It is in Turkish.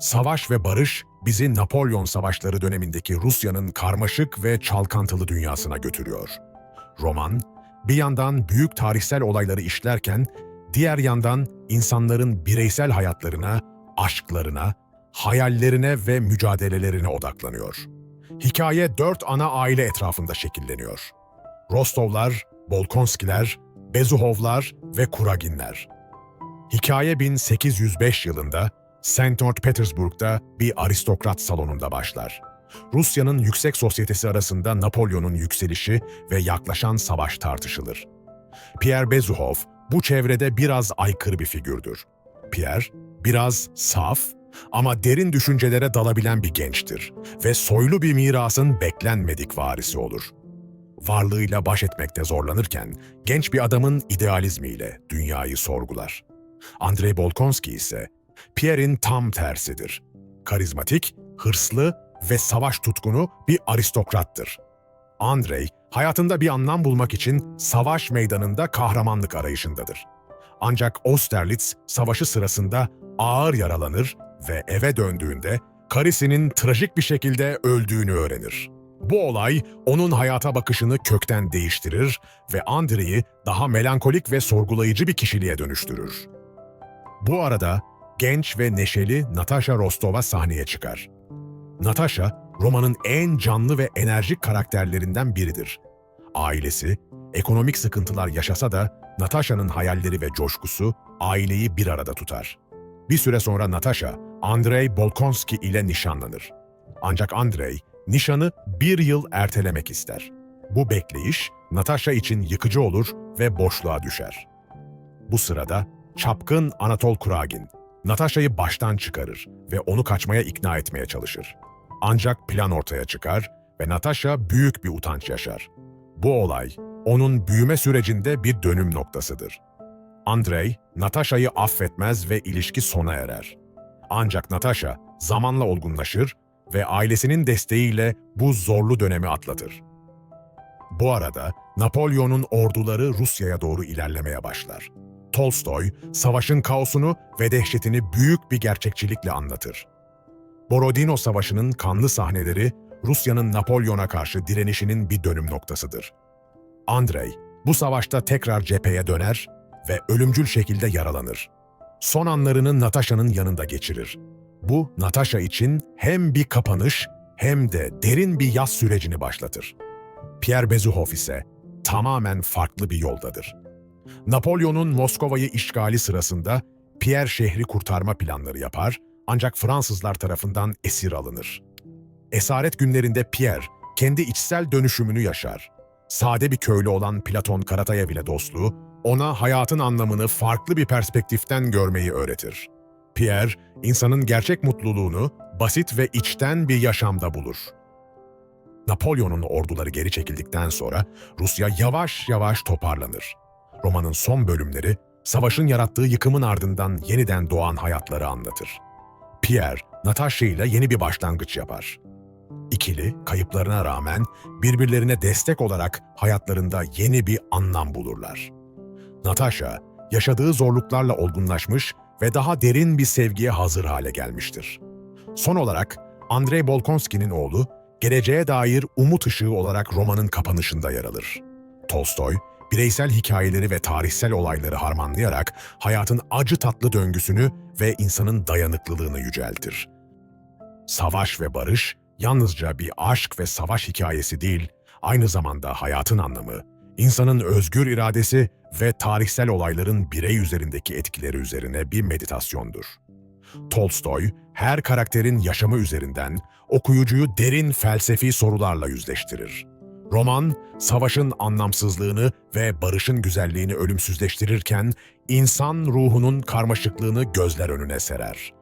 Savaş ve barış bizi Napolyon savaşları dönemindeki Rusya'nın karmaşık ve çalkantılı dünyasına götürüyor. Roman, bir yandan büyük tarihsel olayları işlerken, diğer yandan insanların bireysel hayatlarına, aşklarına, hayallerine ve mücadelelerine odaklanıyor. Hikaye dört ana aile etrafında şekilleniyor. Rostovlar, Bolkonskiler, Bezuhovlar ve Kuraginler. Hikaye 1805 yılında St. Petersburg'da bir aristokrat salonunda başlar. Rusya'nın yüksek sosyetesi arasında Napolyon'un yükselişi ve yaklaşan savaş tartışılır. Pierre Bezuhov bu çevrede biraz aykırı bir figürdür. Pierre, biraz saf ama derin düşüncelere dalabilen bir gençtir ve soylu bir mirasın beklenmedik varisi olur. Varlığıyla baş etmekte zorlanırken genç bir adamın idealizmiyle dünyayı sorgular. Andrei Bolkonski ise Pierre'in tam tersidir. Karizmatik, hırslı ve savaş tutkunu bir aristokrattır. Andrei, hayatında bir anlam bulmak için savaş meydanında kahramanlık arayışındadır. Ancak Austerlitz savaşı sırasında ağır yaralanır ve eve döndüğünde karisinin trajik bir şekilde öldüğünü öğrenir. Bu olay onun hayata bakışını kökten değiştirir ve Andrei'yi daha melankolik ve sorgulayıcı bir kişiliğe dönüştürür. Bu arada genç ve neşeli Natasha Rostova sahneye çıkar. Natasha, romanın en canlı ve enerjik karakterlerinden biridir. Ailesi, ekonomik sıkıntılar yaşasa da Natasha'nın hayalleri ve coşkusu aileyi bir arada tutar. Bir süre sonra Natasha, Andrei Bolkonski ile nişanlanır. Ancak Andrei, nişanı bir yıl ertelemek ister. Bu bekleyiş, Natasha için yıkıcı olur ve boşluğa düşer. Bu sırada çapkın Anatol Kuragin, Natasha'yı baştan çıkarır ve onu kaçmaya ikna etmeye çalışır. Ancak plan ortaya çıkar ve Natasha büyük bir utanç yaşar. Bu olay, onun büyüme sürecinde bir dönüm noktasıdır. Andrei, Natasha'yı affetmez ve ilişki sona erer. Ancak Natasha zamanla olgunlaşır ve ailesinin desteğiyle bu zorlu dönemi atlatır. Bu arada Napolyon'un orduları Rusya'ya doğru ilerlemeye başlar. Tolstoy, savaşın kaosunu ve dehşetini büyük bir gerçekçilikle anlatır. Borodino Savaşı'nın kanlı sahneleri, Rusya'nın Napolyon'a karşı direnişinin bir dönüm noktasıdır. Andrei, bu savaşta tekrar cepheye döner ve ölümcül şekilde yaralanır. Son anlarını Natasha'nın yanında geçirir. Bu, Natasha için hem bir kapanış hem de derin bir yaz sürecini başlatır. Pierre Bezuhov ise tamamen farklı bir yoldadır. Napolyon'un Moskova'yı işgali sırasında Pierre şehri kurtarma planları yapar ancak Fransızlar tarafından esir alınır. Esaret günlerinde Pierre kendi içsel dönüşümünü yaşar. Sade bir köylü olan Platon Karatayev ile dostluğu ona hayatın anlamını farklı bir perspektiften görmeyi öğretir. Pierre, insanın gerçek mutluluğunu basit ve içten bir yaşamda bulur. Napolyon'un orduları geri çekildikten sonra Rusya yavaş yavaş toparlanır. Romanın son bölümleri, savaşın yarattığı yıkımın ardından yeniden doğan hayatları anlatır. Pierre, Natasha ile yeni bir başlangıç yapar. İkili, kayıplarına rağmen birbirlerine destek olarak hayatlarında yeni bir anlam bulurlar. Natasha, yaşadığı zorluklarla olgunlaşmış ve daha derin bir sevgiye hazır hale gelmiştir. Son olarak, Andrei Bolkonski'nin oğlu, geleceğe dair umut ışığı olarak romanın kapanışında yer alır. Tolstoy, bireysel hikayeleri ve tarihsel olayları harmanlayarak hayatın acı tatlı döngüsünü ve insanın dayanıklılığını yüceltir. Savaş ve barış yalnızca bir aşk ve savaş hikayesi değil, aynı zamanda hayatın anlamı, insanın özgür iradesi ve tarihsel olayların birey üzerindeki etkileri üzerine bir meditasyondur. Tolstoy, her karakterin yaşamı üzerinden okuyucuyu derin felsefi sorularla yüzleştirir. Roman, savaşın anlamsızlığını ve barışın güzelliğini ölümsüzleştirirken, insan ruhunun karmaşıklığını gözler önüne serer.